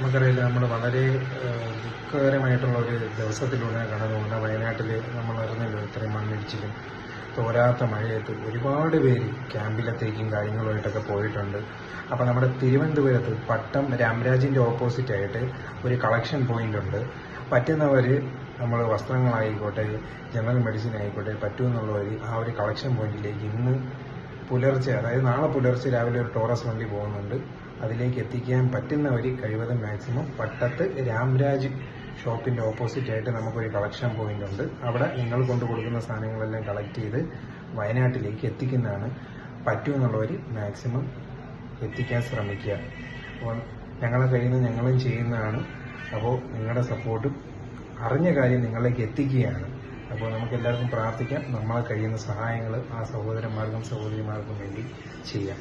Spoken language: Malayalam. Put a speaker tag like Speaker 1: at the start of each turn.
Speaker 1: നമുക്കറിയില്ല നമ്മൾ വളരെ ദുഃഖകരമായിട്ടുള്ള ഒരു ദിവസത്തിലൂടെ കടന്നു പോകുന്ന വയനാട്ടിൽ നമ്മൾ അറിഞ്ഞല്ലോ ഇത്രയും മണ്ണിടിച്ചിലും തോരാത്ത മഴയത്ത് ഒരുപാട് പേര് ക്യാമ്പിലത്തേക്കും കാര്യങ്ങളുമായിട്ടൊക്കെ പോയിട്ടുണ്ട്. അപ്പോൾ നമ്മുടെ തിരുവനന്തപുരത്ത് പട്ടം രാംരാജിന്റെ ഓപ്പോസിറ്റായിട്ട് ഒരു കളക്ഷൻ പോയിന്റ് ഉണ്ട്. പറ്റുന്നവർ നമ്മൾ വസ്ത്രങ്ങളായിക്കോട്ടെ ജനറൽ മെഡിസിൻ ആയിക്കോട്ടെ പറ്റുമെന്നുള്ളവർ ആ ഒരു കളക്ഷൻ പോയിന്റിലേക്ക് ഇന്ന് പുലർച്ചെ അതായത് നാളെ പുലർച്ചെ രാവിലെ ഒരു ടോറസ് വണ്ടി പോകുന്നുണ്ട്. അതിലേക്ക് എത്തിക്കാൻ പറ്റുന്ന ഒരു കഴിവതും മാക്സിമം പട്ടത്ത് രാംരാജ് ഷോപ്പിന്റെ ഓപ്പോസിറ്റ് ആയിട്ട് നമുക്കൊരു കളക്ഷൻ പോയിന്റ് ഉണ്ട്. അവിടെ നിങ്ങൾ കൊണ്ടു കൊടുക്കുന്ന സാധനങ്ങളെല്ലാം കളക്ട് ചെയ്ത് വയനാട്ടിലേക്ക് എത്തിക്കുന്നതാണ് പറ്റുമെന്നുള്ളവർ മാക്സിമം എത്തിക്കാൻ ശ്രമിക്കുക. അപ്പോൾ ഞങ്ങളെ കഴിയുന്ന ഞങ്ങളും ചെയ്യുന്നതാണ്. അപ്പോൾ നിങ്ങളുടെ സപ്പോർട്ടും അറിഞ്ഞ കാര്യം നിങ്ങളിലേക്ക് എത്തിക്കുകയാണ്. അപ്പോൾ നമുക്ക് എല്ലാവർക്കും പ്രാർത്ഥിക്കാം. നമ്മളെ കഴിയുന്ന സഹായങ്ങൾ ആ സഹോദരന്മാർക്കും സഹോദരിമാർക്കും വേണ്ടി ചെയ്യാം.